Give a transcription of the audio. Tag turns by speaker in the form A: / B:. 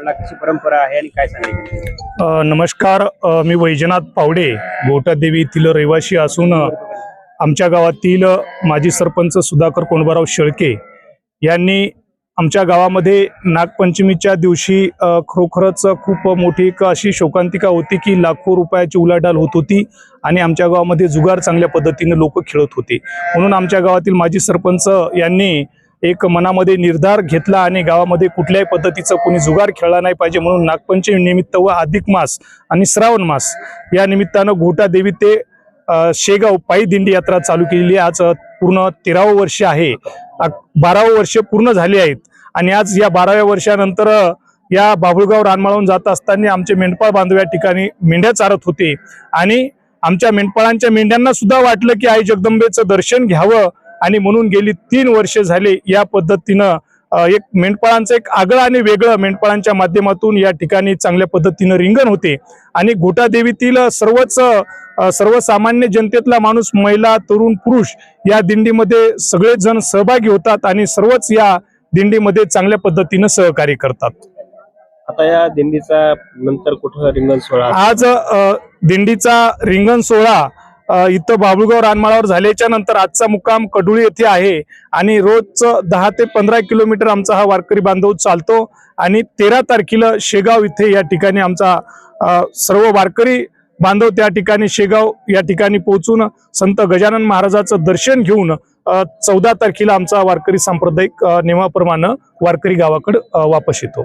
A: सापडला कशी परंपरा आहे आणि काय सांगायची
B: नमस्कार. मी वैजनाथ पावडे गोटादेवी येथील रहिवासी असून आमच्या गावातील माजी सरपंच सुधाकर कोंडबाराव शेळके यांनी आमच्या गावामध्ये नागपंचमीच्या दिवशी खरोखरच खूप मोठी एक अशी शोकांतिका होती की लाखो रुपयाची उलाढाल होत होती आणि आमच्या गावामध्ये जुगार चांगल्या पद्धतीने लोक खेळत होते. म्हणून आमच्या गावातील माजी सरपंच यांनी एक मनामध्ये निर्धार घेतला आणि गावामध्ये कुठल्याही पद्धतीचं कोणी जुगार खेळला नाही पाहिजे म्हणून नागपंचमी निमित्त व अधिक मास आणि श्रावण मास या निमित्तानं घोटा देवी ते शेगाव पायी दिंडी यात्रा चालू केलेली आहे. आज पूर्ण तेरावं वर्ष आहे. बारावं वर्ष पूर्ण झाली आहेत. आणि आज या बाराव्या वर्षानंतर या बाभुळगाव रानमाळून जात असताना आमचे मेंढपाळ बांधव या ठिकाणी मेंढ्या चारत होते. आणि आमच्या मेंढपाळांच्या मेंढ्यांना सुद्धा वाटलं की आई जगदंबेचं दर्शन घ्यावं. आणि म्हणून गेली तीन वर्ष झाले या पद्धतीनं एक मेंढपाळांचं एक आगळं आणि वेगळं मेंढपाळांच्या माध्यमातून या ठिकाणी चांगल्या पद्धतीनं रिंगण होते. आणि गोटादेवीतील सर्वच सर्वसामान्य जनतेतला माणूस महिला तरुण पुरुष या दिंडीमध्ये सगळेच जण सहभागी होतात आणि सर्वच या दिंडीमध्ये चांगल्या पद्धतीनं सहकार्य करतात.
A: आता या दिंडीचा नंतर कुठं रिंगण सोहळा?
B: आज दिंडीचा रिंगण सोहळा इथं बाबुळगाव रानमाळावर झाल्याच्यानंतर आजचा मुक्काम कडुळी येथे आहे. आणि रोज दहा ते पंधरा किलोमीटर आमचा हा वारकरी बांधव चालतो. आणि तेरा तारखेला शेगाव इथे या ठिकाणी आमचा सर्व वारकरी बांधव त्या ठिकाणी शेगाव या ठिकाणी पोहोचून संत गजानन महाराजाचं दर्शन घेऊन चौदा तारखेला आमचा वारकरी सांप्रदायिक नियमाप्रमाणे वारकरी गावाकडे वापस येतो.